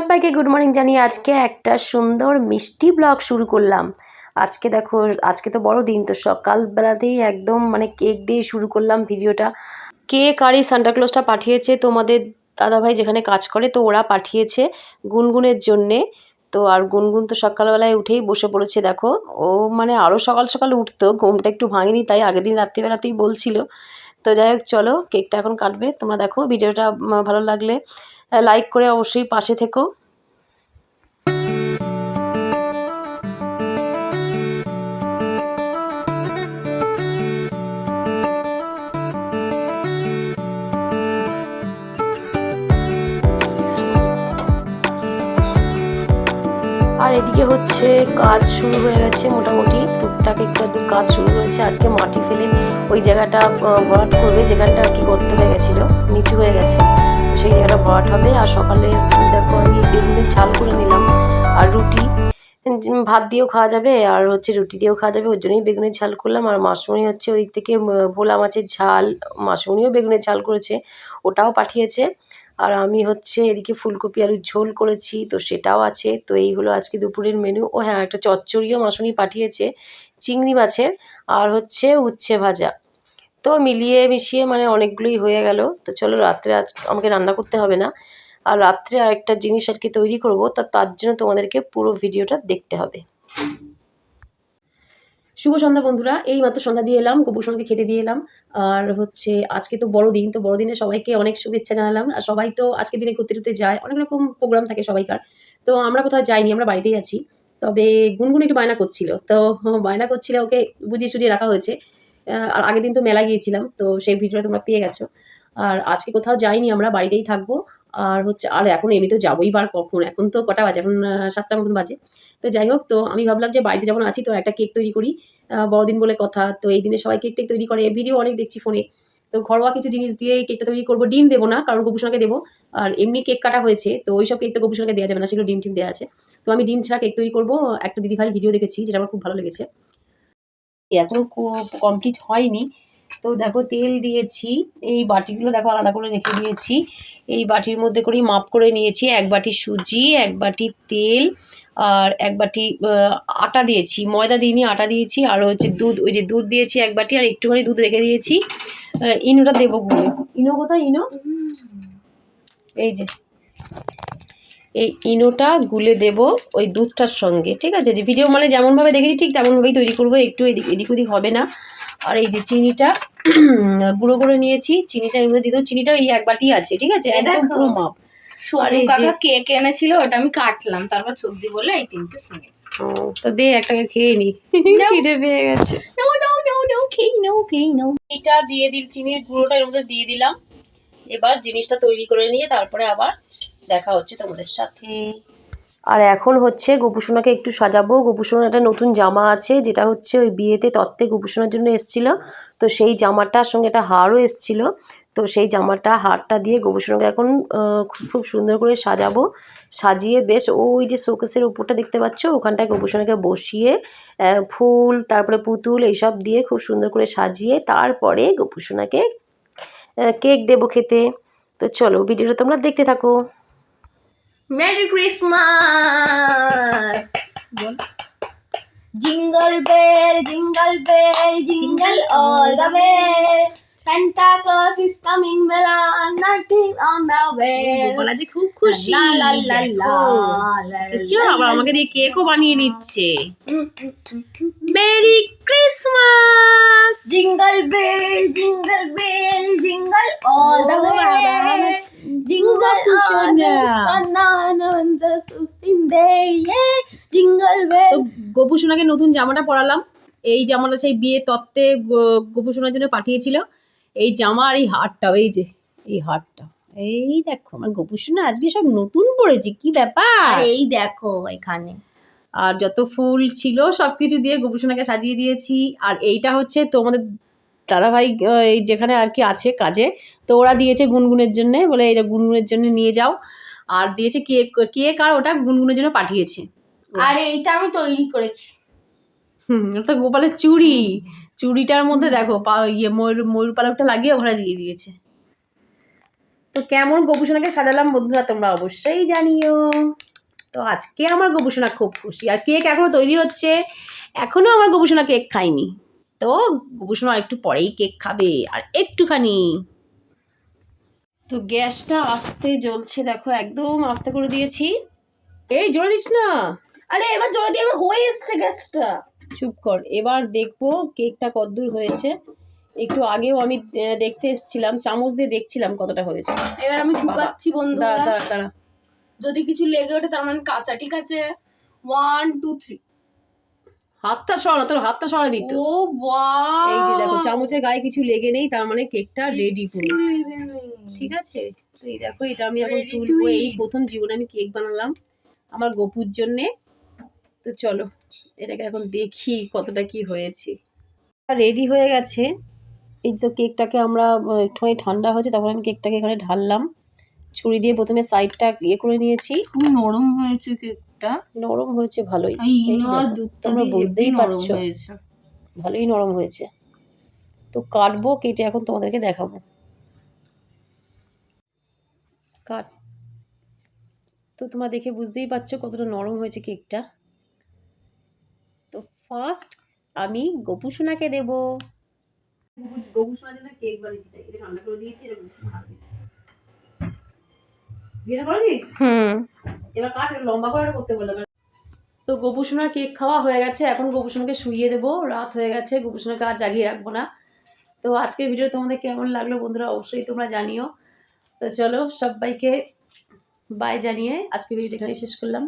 সবাইকে good morning জানিয়ে আজকে একটা সুন্দর মিষ্টি ব্লগ শুরু করলাম। আজকে দেখো, আজকে তো বড় দিন তো সকালবেলাতেই একদম মানে কেক দিয়ে শুরু করলাম ভিডিওটা কেক আর এই সান্টাক্লজটা পাঠিয়েছে তোমাদের দাদাভাই যেখানে কাজ করে, তো ওরা পাঠিয়েছে গুনগুনের জন্যে। তো আর গুনগুন তো সকালবেলায় উঠেই বসে পড়েছে, দেখো। ও মানে আরও সকাল সকাল উঠতো, ঘুমটা একটু ভাঙেনি, তাই আগের দিন রাত্রিবেলাতেই বলছিল। তো যাই হোক, চলো কেকটা এখন কাটবে। তোমরা দেখো ভিডিওটা ভালো লাগলে। লাইক করে অবশ্যই পাশে থেকো। আর এদিকে হচ্ছে কাজ শুরু হয়ে গেছে মোটামুটি। টুকটাক একটু একটু কাজ শুরু হয়েছে। আজকে মাটি ফেলে ওই জায়গাটা ভরাট করবে, যেখানটা আর কি গর্ত হয়ে গেছিল নিচু হয়ে গেছে। সেই জায়গাটা ভরাট হবে। আর সকালে দেখো আমি বেগুনের ঝাল করে নিলাম আর রুটি। ভাত দিয়েও খাওয়া যাবে আর হচ্ছে রুটি দিয়েও খাওয়া যাবে। ওর জন্যই বেগুনের ঝাল করলাম। আর মাসমণি হচ্ছে ওই থেকে ভোলা মাছের ঝাল, মাসমণিও বেগুনের ঝাল করেছে। ওটাও পাঠিয়েছে। আর আমি হচ্ছে এদিকে ফুলকপি আলুর ঝোল করেছি, তো সেটাও আছে। তো এই হলো আজকে দুপুরের মেনু ও হ্যাঁ একটা চচ্চড়িও মাসুনি পাঠিয়েছে, চিংড়ি মাছের আর হচ্ছে উচ্ছে ভাজা। তো মিলিয়ে মিশিয়ে মানে অনেকগুলোই হয়ে গেল। তো চলো রাত্রে আজ আমাকে রান্না করতে হবে না। আর রাত্রে আরেকটা জিনিস আজকে তৈরি করব, তা তার জন্য তোমাদেরকে পুরো ভিডিওটা দেখতে হবে। শুভ সন্ধ্যা বন্ধুরা এই মাত্র সন্ধ্যা দিয়ে এলাম গোপুসনকে খেতে দিয়ে এলাম। আর হচ্ছে, আজকে তো বড়দিন, তো বড়দিনে সবাইকে অনেক শুভেচ্ছা জানালাম। আর সবাই তো আজকে দিনে ঘুরতে টুরতে যায়, অনেক রকম প্রোগ্রাম থাকে সবাইকার। তো আমরা কোথাও যাইনি, আমরা বাড়িতেই আছি। তবে গুনগুন একটু বায়না করছিল। তো বায়না করছিল, ওকে বুঝিয়ে সুঝিয়ে রাখা হয়েছে। আর আগের দিন তো মেলা গিয়েছিলাম, তো সেই ভিডিওটা তোমরা পেয়ে গেছো। আর আজকে কোথাও যাইনি, আমরা বাড়িতেই থাকব। আর হচ্ছে, আর এখন এমনিতেও যাবোই বার কখন? এখন তো কটা বাজে? এখন সাতটার মতন বাজে। তো যাই হোক, তো আমি ভাবলাম যে বাড়িতে যখন আছি, তো একটা কেক তৈরি করি বড়দিন বলে কথা। তো এই দিনে সবাই কেক টেক তৈরি করে, ভিডিও অনেক দেখছি ফোনে। তো ঘরোয়া কিছু জিনিস দিয়ে এই কেকটা তৈরি করব। ডিম দেবো না, কারণ গোপুসোনাকে দেবো। আর এমনি কেক কাটা হয়েছে, তো ওই সব কেক তো গোপুসোনাকে দেওয়া যাবে না, সেগুলো ডিম টিম দেওয়া আছে। তো আমি ডিম ছাড়া কেক তৈরি করব। একটা দিদিভাইয়ের ভিডিও দেখেছি, যেটা আমার খুব ভালো লেগেছে। এখনও কমপ্লিট হয়নি। তো দেখো তেল দিয়েছি, এই বাটিগুলো দেখো আলাদা করে রেখে দিয়েছি। এই বাটির মধ্যে করেই মাপ করে নিয়েছি, এক বাটি সুজি, এক বাটি তেল, আর এক বাটি আটা দিয়েছি। ময়দা দিইনি, আটা দিয়েছি, আর হচ্ছে দুধ, ওই যে দুধ দিয়েছি এক বাটি, আর একটুখানি দুধ রেখে দিয়েছি। ইনোটা দেবো বলে। ইনো কোথায়? ইনো? এই যে। এই ইনোটা গুলে দেব ওই দুধটার সঙ্গে, ঠিক আছে? যে ভিডিও মানে যেমনভাবে দেখেছি ঠিক তেমনভাবেই তৈরি করব, একটু এদিক এদিক ওদিক হবে না। আর এই যে চিনিটা গুঁড়ো করে নিয়েছি। চিনিটা এর মধ্যে দিয়ে চিনিটা এই এক বাটি আছে ঠিক আছে? একদম পুরো মাপ। সোনু কাকা কেক এনেছিল ওটা আমি কাটলাম তারপর সবজি বলে এই তিন পিস নিয়েছি তো দে একটাকে খেয়ে নি। খিদে পেয়ে গেছে। নো নো নো নো খেই নো খেই নো এটা দিয়ে দিল চিনির গুঁড়োটা এর মধ্যে দিয়ে দিলাম। এবার জিনিসটা তৈরি করে নিয়ে তারপরে আবার দেখা হচ্ছে তোমাদের সাথে। আর এখন হচ্ছে গোপুসোনাকে একটু সাজাবো। গোপুসোনার একটা নতুন জামা আছে, যেটা হচ্ছে ওই বিয়েতে তত্ত্বে গোপুসোনার জন্য এসছিল। তো সেই জামাটার সঙ্গে একটা হারও এসছিল। তো সেই জামাটা, হারটা দিয়ে গোপুসোনাকে এখন খুব সুন্দর করে সাজাবো। সাজিয়ে বেশ ওই যে শোকেসের উপরটা দেখতে পাচ্ছ? ওখানটায় গোপুসোনাকে বসিয়ে ফুল, তারপরে পুতুল এইসব দিয়ে খুব সুন্দর করে সাজিয়ে তারপরে গোপুসোনাকে কেক দেবো খেতে। তো চলো, ভিডিওটা তোমরা দেখতে থাকো। Merry Christmas jingle bell jingle bell jingle all the way Santa Claus is coming, Bella, nothing on the way. Gopala যে খুব খুশি la la দেখো। la দেখছ আবার আমাকে দিয়ে কেকও বানিয়ে নিচ্ছে Mm, mm, mm, mm. Merry Christmas Jingle bell, jingle bell, jingle all the way. Jingle all the Sanana, Gopu সোনাকে নতুন জামাটা পরালাম। এই জামাটা সেই বিয়ে তত্ত্বে গোপু সোনার জন্য পাঠিয়েছিল। এই জামা আর এই হারটাও এই যে এই হারটা। এই দেখো আমার গোপু সোনা আজকে সব নতুন পড়েছে কি ব্যাপার? এই দেখো এখানে। আর যত ফুল ছিল সব কিছু দিয়ে গোপু সোনাকে সাজিয়ে দিয়েছি। আর এইটা হচ্ছে তোমাদের দাদাভাই যেখানে আর কি আছে কাজে তো ওরা দিয়েছে গুনগুনের জন্য বলে এটা গুনগুনের জন্য নিয়ে যাও। আর দিয়েছে কেক কেক আর ওটা গুনগুনের জন্য পাঠিয়েছে। আর এইটা আমি তৈরি করেছি। হুম ওটা তো গোপালের চুড়ি। চুড়িটার মধ্যে দেখো পা ইয়ে ময়ূর ময়ূর পালকটা লাগিয়ে ওখানে দিয়ে দিয়েছে। তো কেমন গোপুসোনাকে সাজালাম বন্ধুরা তোমরা অবশ্যই জানিও। তো আজকে আমার গোপুসোনা খুব খুশি। আর কেক এখনও তৈরি হচ্ছে। এখনও আমার গোপুসোনা কেক খায়নি তো গোপুসোনা একটু পরেই কেক খাবে আর একটুখানি। তো গ্যাসটা আস্তে জ্বলছে দেখো একদম আস্তে করে দিয়েছি। এই জোরে দিস না। আরে এবার জোরে দিয়ে হয়ে এসছে গ্যাসটা। চুপ কর এবার দেখব কেকটা কতদূর হয়েছে। একটু আগেও আমি দেখতে এসেছিলাম চামচ দিয়ে দেখছিলাম কতটা হয়েছে। এবার আমি ঢুকাচ্ছি দাঁড়া দাঁড়া যদি কিছু লেগে ওঠে তার মানে কাঁচা ঠিক আছে? ওয়ান টু থ্রি হাতটা সরা তোর হাতটা সরাবি তো। ও বাহ এই যে দেখো চামচের গায়ে কিছু লেগে নেই তার মানে কেকটা রেডি পুরো ঠিক আছে? তো এই দেখো এটা আমি এখন তুলবো। এই প্রথম জীবনে আমি কেক বানালাম আমার গপুর জন্যে। তো চলো এটাকে এখন দেখি কতটা কি হয়েছে। রেডি হয়ে গেছে। এই তো কেকটাকে আমরা একটুখানি ঠান্ডা হয়েছে তারপর আমি কেকটাকে এখানে ঢাললাম। ছুরি দিয়ে প্রথমে সাইডটা ইয়ে করে নিয়েছি। খুব নরম হয়েছে কেকটা নরম হয়েছে ভালোই। এই এই ইনো আর দেখো, দুধটা তোমরা বুঝতেই পারছ। ভালোই নরম হয়েছে। তো কাটবো কেটে এখন তোমাদেরকে দেখাবো। কাট। তো তোমরা দেখে বুঝতেই পারছ কতটা নরম হয়েছে কেকটা। তো ফার্স্ট আমি গোপুসোনাকে দেবো। গোপুসোনার জন্য কেক বানিয়েছি তাই এটা ঠান্ডা করে দিয়েছি যেটা করেছিস? হুম। এবার কাট লম্বা করে করতে বললাম। তো গোপুসোনার কেক খাওয়া হয়ে গেছে এখন গোপুসোনাকে শুইয়ে দেবো। রাত হয়ে গেছে গোপুসোনাকে আর জাগিয়ে রাখব না। তো আজকের ভিডিও তোমাদের কেমন লাগল বন্ধুরা অবশ্যই তোমরা জানিও। তো চলো সবাইকে বাই জানিয়ে আজকে ভিডিওটা এখানে শেষ করলাম।